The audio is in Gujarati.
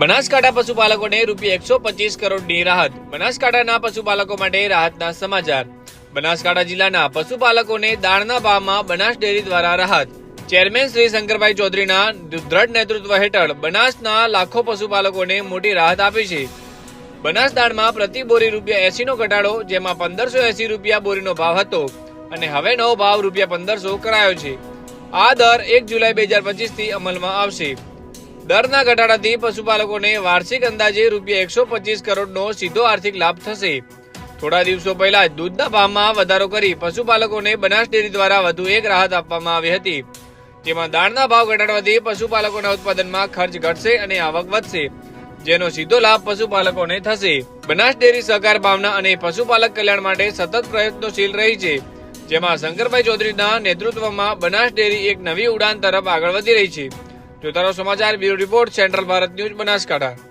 બનાસકાંઠા પશુપાલકોને રૂપિયા એકસો પચીસ કરોડની રાહત. બનાસકાંઠાના પશુપાલકો માટે રાહતના સમાચાર. બનાસકાંઠા જિલ્લાના પશુપાલકોને દાળના ભાવમાં બનાસ ડેરી દ્વારા રાહત. ચેરમેન શ્રી શંકરભાઈ ચૌધરીના દ્રઢ નેતૃત્વ હેઠળ બનાસના લાખો પશુપાલકોને મોટી રાહત આપી છે. બનાસ દાળમાં પ્રતિ બોરી રૂપિયા એસી નો ઘટાડો, જેમાં પંદરસો એસી રૂપિયા બોરીનો ભાવ હતો અને હવે નવો ભાવ રૂપિયા પંદરસો કરાયો છે. આ દર એક જુલાઈ બે હજાર પચીસથી અમલમાં આવશે. દરના ઘટાડાથી પશુપાલકોને વાર્ષિક અંદાજે રૂપિયા એકસો પચીસ કરોડનો સીધો આર્થિક લાભ થશે. થોડા દિવસો પહેલા જ દૂધના ભાવમાં વધારો કરી પશુપાલકોને બનાસ ડેરી દ્વારા વધુ એક રાહત આપવામાં આવી હતી. જેમાં દાળના ભાવ ઘટાડવાથી પશુપાલકોના ઉત્પાદનમાં ખર્ચ ઘટશે અને આવક વધશે. જેનો સીધો લાભ પશુપાલકોને થશે. બનાસ ડેરી સહકાર ભાવના અને પશુપાલક કલ્યાણ માટે સતત પ્રયત્નશીલ રહી છે. જેમાં શંકરભાઈ ચૌધરીના નેતૃત્વમાં બનાસ ડેરી એક નવી ઉડાન તરફ આગળ વધી રહી છે. જોતા રહો સમાચાર bureau report central Bharat news Banaskantha.